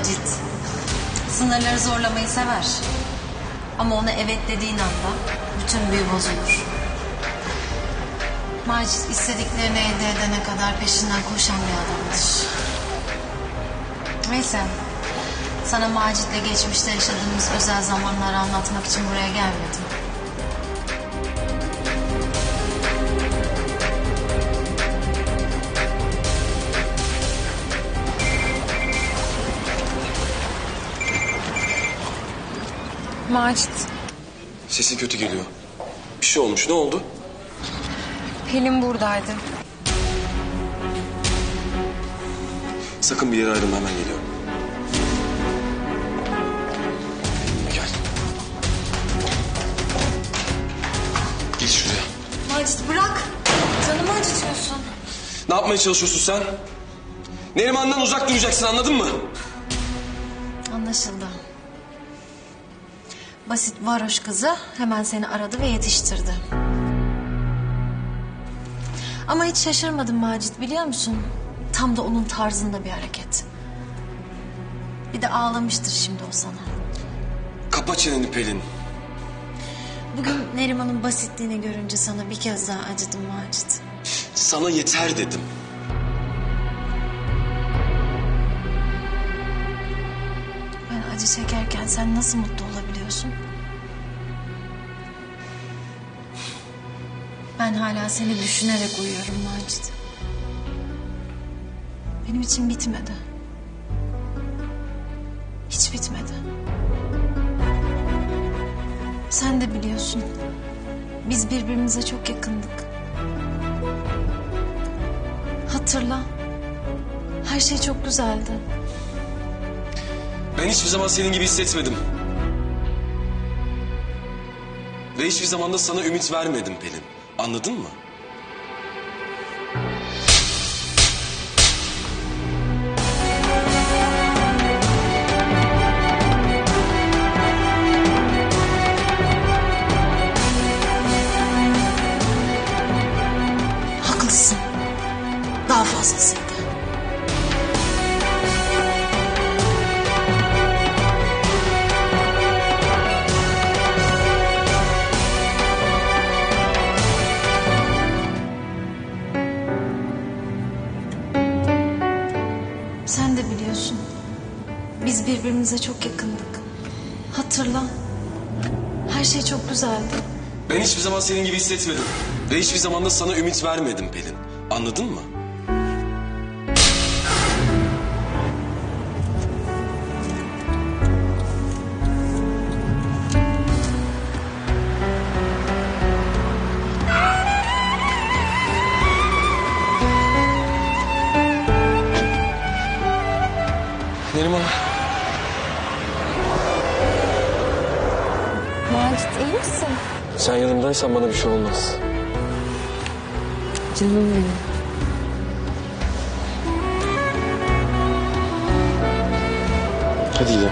Macit. Sınırları zorlamayı sever. Ama ona evet dediğin anda bütün büyü bozulur. Macit istediklerini elde edene kadar peşinden koşan bir adamdır. Neyse. Sana Macit'le geçmişte yaşadığımız özel zamanları anlatmak için buraya gelmedim. Macit, Sesi kötü geliyor. Bir şey olmuş. Ne oldu? Pelin buradaydı. Sakın bir yere ayrılma. Hemen geliyorum. Gel. Geç şuraya. Macit bırak. Canımı acıtıyorsun. Ne yapmaya çalışıyorsun sen? Neriman'dan uzak duracaksın anladın mı? Anlaşıldı. Basit varoş kızı hemen seni aradı ve yetiştirdi. Ama hiç şaşırmadım Macit biliyor musun? Tam da onun tarzında bir hareket. Bir de ağlamıştır şimdi o sana. Kapa çeneni Pelin. Bugün Neriman'ın basitliğini görünce sana bir kez daha acıdım Macit. Sana yeter dedim. Ben acı çekerken sen nasıl mutlu olabiliyorsun? Ben hala seni düşünerek uyuyorum Macit. Benim için bitmedi. Hiç bitmedi. Sen de biliyorsun. Biz birbirimize çok yakındık. Hatırla. Her şey çok güzeldi. Ben hiçbir zaman senin gibi hissetmedim. Ve hiçbir zaman da sana ümit vermedim Pelin. Anladın mı? Haklısın. Daha fazlasıydı. Sen de biliyorsun. Biz birbirimize çok yakındık. Hatırla. Her şey çok güzeldi. Ben hiçbir zaman senin gibi hissetmedim. Ve hiçbir zaman da sana ümit vermedim Pelin. Anladın mı? Neriman. Macit iyi misin? Sen yanımdaysan bana bir şey olmaz. Canım benim. Hadi gidelim.